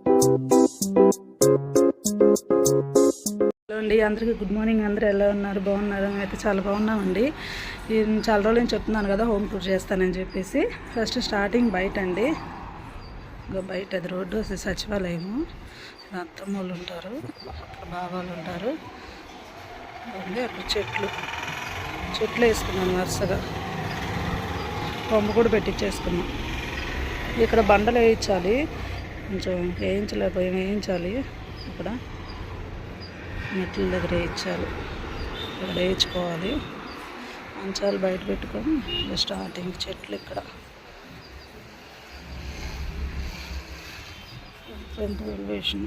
Hello అండి అందరికీ good morning అందరూ ఎలా ఉన్నారు? బాగున్నారు? అయితే చాలా బాగున్నామండి. చాలా రోజులు నేను చెప్తున్నాను కదా హోమ్ టూర్ చేస్తానని చెప్పేసి. ఫస్ట్ స్టార్టింగ్ బయట అండి. ఇంకా బయట అది రోడ్డు సచివాలయము. అత్తమ్మలు అత్తమ్మ వాళ్ళు ఉంటారు బాబాలు ఉంటారు. ఉంది అక్కడ చెట్లు. చెట్లు వేసుకున్నాను వరుసగా. బొమ్మ కూడా పెట్టించేసుకున్నాం ఇక్కడ బండలు వేయించాలి. కొంచెం వేయించలేకపోయి వేయించాలి ఇక్కడ మెట్ల దగ్గర వేయించాలి. ఇక్కడ వేయించుకోవాలి. మంచాలు బయట పెట్టుకొని జస్ట్ స్టార్టింగ్ చెట్లు ఇక్కడ. ఫ్రంట్ ఎలివేషన్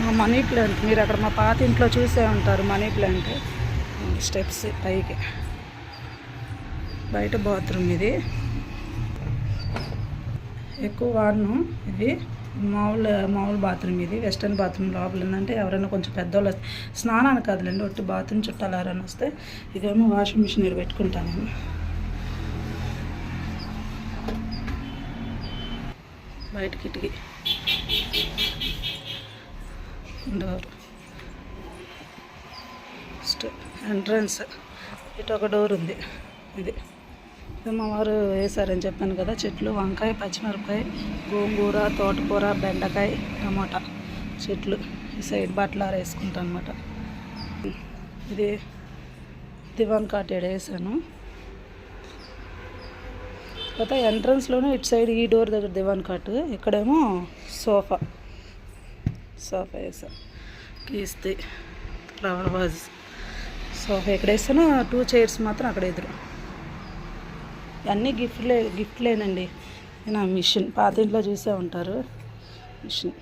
మా మనీ ప్లాంట్ మీరు అక్కడ మా పాత ఇంట్లో చూసే ఉంటారు మనీ ప్లాంట్. స్టెప్స్ పైకి. బయట బాత్రూమ్ ఇది. ఎక్కువ వాడను ఇది. మామూలు మామూలు బాత్రూమ్ ఇది. వెస్టర్న్ బాత్రూమ్ లోపల ఏంటంటే ఎవరైనా కొంచెం పెద్దవాళ్ళు వస్తే స్నానానికి కదలండి ఒట్టి బాత్రూమ్ చుట్టాలు ఎవరైనా వస్తే ఇదేమో వాషింగ్ మిషన్ ఇక్కడ పెట్టుకుంటాను నేను. బయట కిటికీ డోర్ ఎంట్రన్స్. ఇటు ఒక డోర్ ఉంది. ఇది. అమ్మవారు వేశారని వేసారని చెప్పాను కదా చెట్లు వంకాయ పచ్చిమిరపకాయ గోంగూర తోటకూర బెండకాయ టమాటా చెట్లు ఈ సైడ్ బట్టలారు వేసుకుంటాను అనమాట ఇది దివాన్ కాటేడ్ వేసాను. తర్వాత ఎంట్రన్స్లోనే ఇటు సైడ్ ఈ డోర్ దగ్గర దివాన్ కాట్ ఇక్కడేమో సోఫా. సోఫా వేసా. కీస్తే ఫ్లవర్ వాజ్ సోఫా ఎక్కడ వేస్తానో టూ చైర్స్ మాత్రం అక్కడ ఎదురు. అన్నీ గిఫ్ట్లే గిఫ్ట్లేనండి. నా మిషన్. పాత ఇంట్లో చూసే ఉంటారు. మిషన్.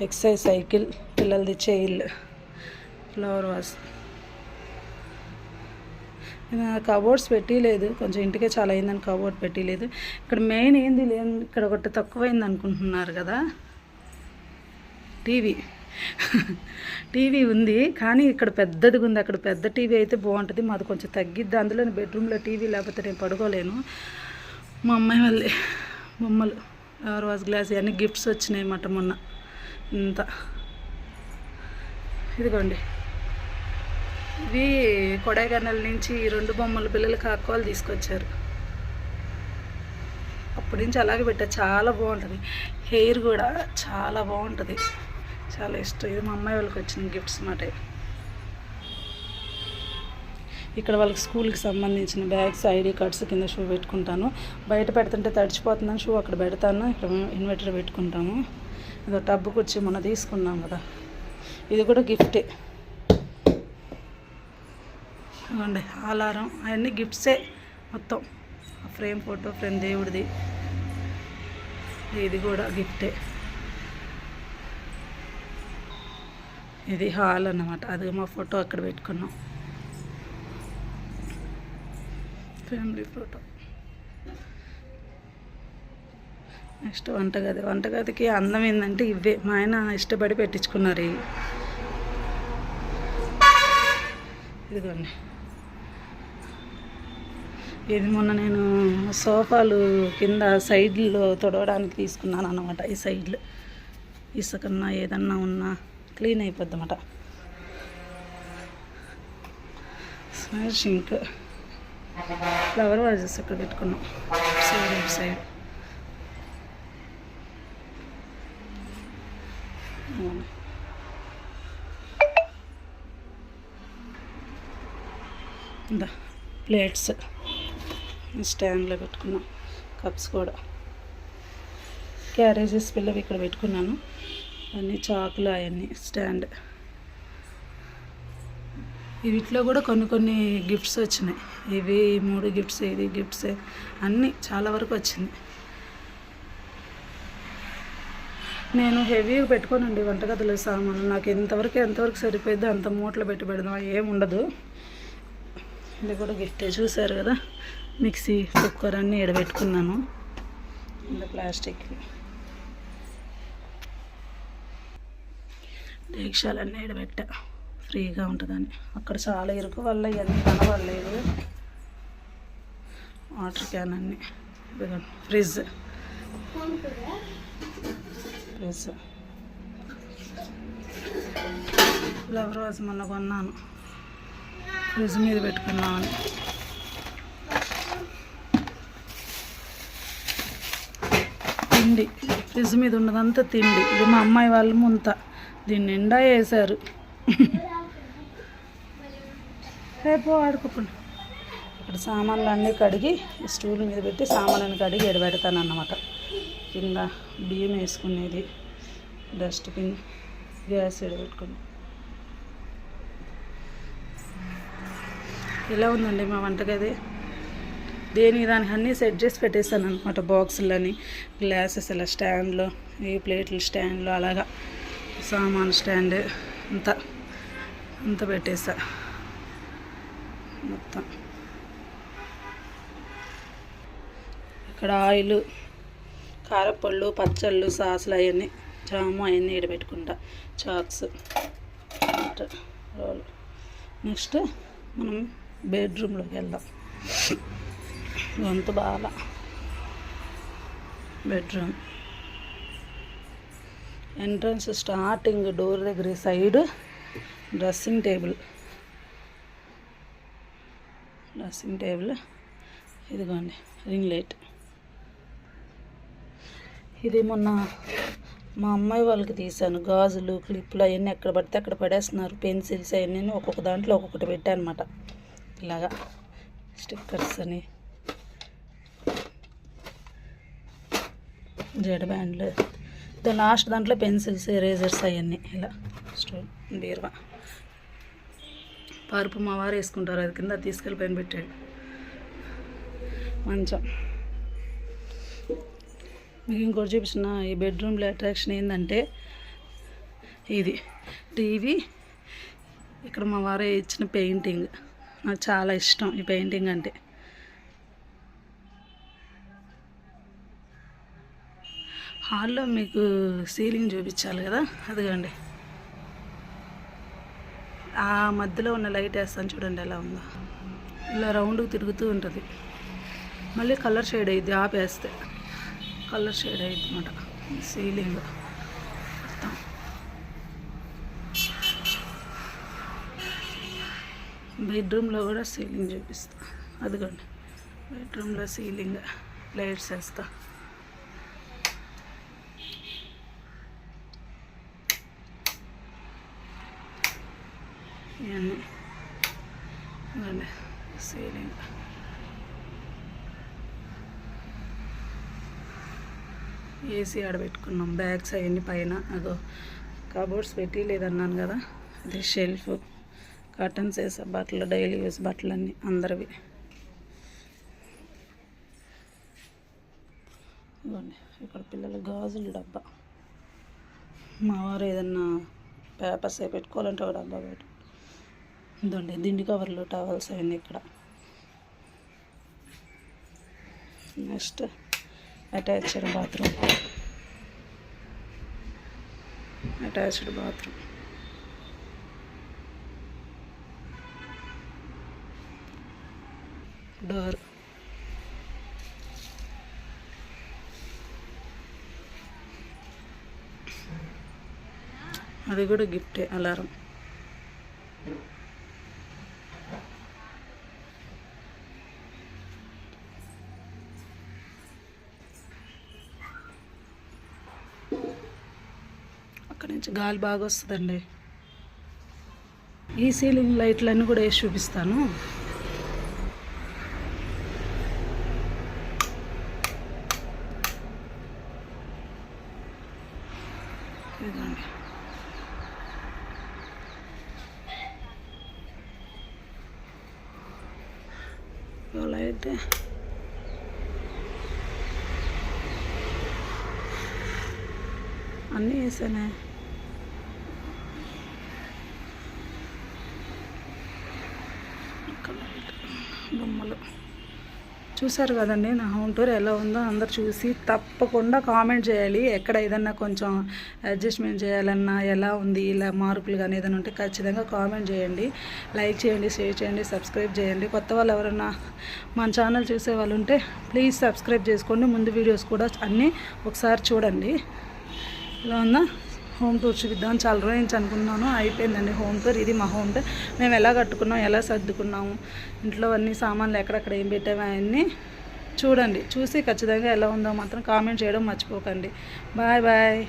ఎక్సైజ్ సైకిల్ పిల్లలది చైల్ ఫ్లవర్ వాస్. నేను కబోర్డ్స్ పెట్టలేదు. కొంచెం ఇంటికే చాలా అయిందని కబోర్డ్ పెట్టలేదు. ఇక్కడ మెయిన్ ఏంది లేదు ఇక్కడ ఒకటి తక్కువైంది అనుకుంటున్నారు కదా. టీవీ. టీవీ ఉంది కానీ ఇక్కడ పెద్దదిగా ఉంది. అక్కడ పెద్ద టీవీ అయితే బాగుంటుంది. మాది కొంచెం తగ్గిద్ది. అందులో బెడ్రూమ్లో టీవీ లేకపోతే నేను పడుకోలేను. మా అమ్మాయి వాళ్ళే బొమ్మలు ఎవరు వాజ్ గ్లాస్ ఇవన్నీ గిఫ్ట్స్ వచ్చినాయి అన్నమాట మొన్న. ఇంత. ఇదిగోండి. ఇవి కొడైకెనాల్ నుంచి ఈ రెండు బొమ్మలు పిల్లలకి అక్కవాళ్ళు తీసుకొచ్చారు. అప్పటి నుంచి అలాగే పెట్టా చాలా బాగుంటుంది. హెయిర్ కూడా చాలా బాగుంటుంది. చాలా ఇష్టం. ఇది మా అమ్మాయి వాళ్ళకి వచ్చిన గిఫ్ట్స్ మాట ఇక్కడ వాళ్ళకి స్కూల్కి సంబంధించిన బ్యాగ్స్ ఐడి కార్డ్స్ కింద షూ పెట్టుకుంటాను. బయట పెడుతుంటే తడిచిపోతుందని షూ అక్కడ పెడతాను. ఇక్కడ ఇన్వర్టర్ పెట్టుకుంటాము. ఇదో టబ్బుకి వచ్చి మొన్న తీసుకున్నాం కదా. ఇది కూడా గిఫ్టే ఇవ్వండి అలారం. అవన్నీ గిఫ్ట్సే మొత్తం. ఫ్రేమ్ ఫోటో ఫ్రేమ్ దేవుడిది. ఇది కూడా గిఫ్టే ఇది హాల్ అన్నమాట. అది మా ఫోటో అక్కడ పెట్టుకున్నాం. ఫ్యామిలీ ఫోటో నెక్స్ట్ వంటగది. వంటగదికి అందం ఏంటంటే ఇవే మా ఆయన ఇష్టపడి పెట్టించుకున్నారు ఇదిగోండి. ఇది మొన్న నేను సోఫాలు కింద సైడ్లో తొడవడానికి తీసుకున్నాను అనమాట ఈ సైడ్లు. ఇసుకన్నా ఏదన్నా ఉన్నా క్లీన్ అయిపోద్ది అన్నమాట స్మైల్ ఫ్లవర్ వాజెస్ ఇక్కడ పెట్టుకున్నాం. సైడ్ ఇటు సైడ్ ఇందా ప్లేట్స్. స్టాండ్లో పెట్టుకున్నాం. కప్స్ కూడా. క్యారేజెస్ పిల్లవి ఇక్కడ పెట్టుకున్నాను. అన్నీ చాకులు అవన్నీ స్టాండ్. వీటిలో కూడా కొన్ని కొన్ని గిఫ్ట్స్ వచ్చినాయి. ఇవి మూడు గిఫ్ట్స్ ఇది గిఫ్ట్స్ అన్నీ చాలా వరకు వచ్చింది. నేను హెవీగా పెట్టుకోనండి వంటగదిలో సామాను నాకు ఎంతవరకు ఎంతవరకు సరిపోయిద్దో అంత మూటలు పెట్టి పెడదాం ఏం ఉండదు. ఇది కూడా గిఫ్టే చూసారు కదా? మిక్సీ కుక్కర్ అన్నీ ఎడబెట్టుకున్నాను ఇంకా ప్లాస్టిక్. డేక్షాలన్నీ ఎడబెట్టా ఫ్రీగా ఉంటుందని. అక్కడ చాలా ఇరుకు వల్ల ఇవన్నీ కనబడలేదు. వాటర్ క్యాన్ అన్నీ. ఫ్రిడ్జ్ ఫ్రిడ్జ్ ఫ్లవర్ వాజ్ మొన్న కొన్నాను. ఫ్రిడ్జ్ మీద పెట్టుకున్నామని తిండి. ఫ్రిడ్జ్ మీద ఉన్నదంతా తిండి. ఇది మా అమ్మాయి వాళ్ళు ముంత. దీన్ని నిండా వేశారు. రేపు ఆడుకోకుండా. ఇక్కడ సామాన్లు అన్నీ కడిగి స్టూల్ మీద పెట్టి సామాన్లను కడిగి ఎడబెడతాను అన్నమాట కింద బియ్యం వేసుకునేది డస్ట్బిన్ గ్యాస్ ఎడబెట్టుకుని ఇలా ఉందండి మా వంటగది? దేనికి దానికి అన్నీ సెట్ చేసి పెట్టేస్తాను అనమాట బాక్సులని గ్లాసెస్ ఇలా స్టాండ్లో ఈ ప్లేట్లు స్టాండ్లు అలాగా. సామాన్ స్టాండ్ అంతా అంత పెట్టేసా. మొత్తం. ఇక్కడ ఆయిల్ కారపళ్ళు పచ్చళ్ళు సాసులు అవన్నీ జాము అవన్నీ ఈడబెట్టుకుంటా చాక్స్ రోల్. నెక్స్ట్ మనం బెడ్రూమ్లోకి వెళ్దాం. గొంతు బాగా బెడ్రూమ్. ఎంట్రన్స్ స్టార్టింగ్ డోర్ దగ్గర side dressing table. Dressing table. ఇదిగోండి రింగ్ లైట్. ఇది మొన్న మా అమ్మాయి వాళ్ళకి తీశాను. గాజులు క్లిప్లు అవన్నీ ఎక్కడ పడితే అక్కడ పడేస్తున్నారు. పెన్సిల్స్ అవన్నీ ఒక్కొక్క దాంట్లో ఒక్కొక్కటి పెట్టానమాట. ఇలాగా స్టిక్కర్స్ అని. జడ బ్యాండ్లు. లాస్ట్ దాంట్లో పెన్సిల్స్ ఎరేజర్స్ అవన్నీ ఇలా స్టోన్ బీరువా. పరుపు మా వారు వేసుకుంటారు అది కింద తీసుకెళ్ళి పైన పెట్టాడు. మంచం. మీకు ఇంకోటి చూపించిన ఈ బెడ్రూమ్లో అట్రాక్షన్ ఏంటంటే ఇది. టీవీ ఇక్కడ మా వారే ఇచ్చిన పెయింటింగ్. నాకు చాలా ఇష్టం ఈ పెయింటింగ్ అంటే. హాల్లో మీకు సీలింగ్ చూపించాలి కదా? అదిగోండి. ఆ మధ్యలో ఉన్న లైట్ వేస్తాను చూడండి ఎలా ఉందో. ఇలా రౌండ్కి తిరుగుతూ ఉంటుంది. మళ్ళీ కలర్ షేడ్ అయ్యిద్ది ఆపేస్తే. కలర్ షేడ్ అయ్యిద్ది అనమాట సీలింగ్. మొత్తం బెడ్రూమ్లో కూడా సీలింగ్ చూపిస్తా. అదిగోండి. బెడ్రూమ్లో సీలింగ్ లైట్స్ వేస్తా. ఇవన్నీ సీలింగ్. ఏసీ ఆడబెట్టుకున్నాం బ్యాగ్స్ అవన్నీ పైన. అదో కబోర్డ్స్ పెట్టి లేదన్నాను కదా అది షెల్ఫ్. కర్టన్స్ వేసా బట్టలు డైలీ యూస్ బట్టలన్నీ అందరివి. ఇవ్వండి ఇక్కడ పిల్లల గాజుల డబ్బా. మా వారు ఏదన్నా పేపర్స్ అవి పెట్టుకోవాలంటే ఒక డబ్బా పెట్టు. ఇదండి దిండి కవర్లు టవల్స్ అవన్నీ ఇక్కడ. Next attached bathroom. Attached bathroom. Door. అది కూడా గిఫ్టే అలారం. అక్కడి నుంచి గాలి బాగా వస్తుందండి. ఈ సీలింగ్ లైట్లన్నీ కూడా వేసి చూపిస్తాను. ఇదండి లైట్. అన్నీ వేసానే ఇక్కడ లైట్ బొమ్మలు. చూసారు కదండి నా హోమ్ టూర్ ఎలా ఉందో అందరు చూసి తప్పకుండా కామెంట్ చేయాలి. ఎక్కడ ఏదన్నా కొంచెం అడ్జస్ట్మెంట్ చేయాలన్నా ఎలా ఉంది ఇలా మార్పులు కానీ ఏదైనా ఉంటే ఖచ్చితంగా కామెంట్ చేయండి. లైక్ చేయండి షేర్ చేయండి సబ్స్క్రైబ్ చేయండి. కొత్త వాళ్ళు ఎవరన్నా మన ఛానల్ చూసే వాళ్ళు ఉంటే ప్లీజ్ సబ్స్క్రైబ్ చేసుకోండి. ముందు వీడియోస్ కూడా అన్నీ ఒకసారి చూడండి. ఇలా ఉందా? హోమ్ టూర్ చూపిద్దాం చాలా రోజు నుంచి అనుకున్నాను. అయిపోయిందండి హోమ్ టూర్. ఇది మా హోమ్ టూర్. మేము ఎలా కట్టుకున్నాం ఎలా సర్దుకున్నాము ఇంట్లో అన్ని సామాన్లు ఎక్కడెక్కడ ఏం పెట్టాము అవన్నీ చూడండి. చూసి ఖచ్చితంగా ఎలా ఉందో మాత్రం కామెంట్ చేయడం మర్చిపోకండి. Bye bye.